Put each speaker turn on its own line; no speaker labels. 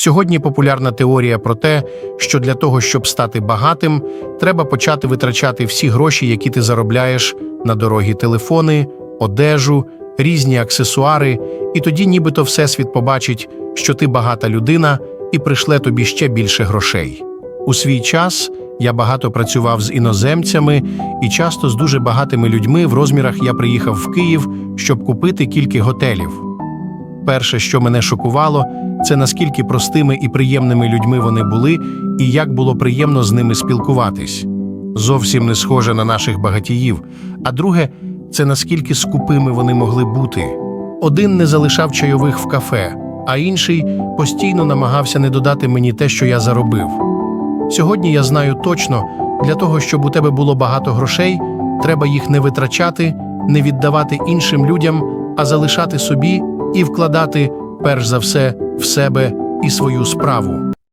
Сьогодні популярна теорія про те, що для того, щоб стати багатим, треба почати витрачати всі гроші, які ти заробляєш на дорогі телефони, одежу, різні аксесуари, і тоді нібито Всесвіт побачить, що ти багата людина і пришле тобі ще більше грошей. У свій час я багато працював з іноземцями і часто з дуже багатими людьми в розмірах я приїхав в Київ, щоб купити кілька готелів. Перше, що мене шокувало, це наскільки простими і приємними людьми вони були, і як було приємно з ними спілкуватись. Зовсім не схоже на наших багатіїв. А друге, це наскільки скупими вони могли бути. Один не залишав чайових в кафе, а інший постійно намагався не додати мені те, що я заробив. Сьогодні я знаю точно, для того, щоб у тебе було багато грошей, треба їх не витрачати, не віддавати іншим людям, а залишати собі і вкладати, перш за все, в себе і свою справу.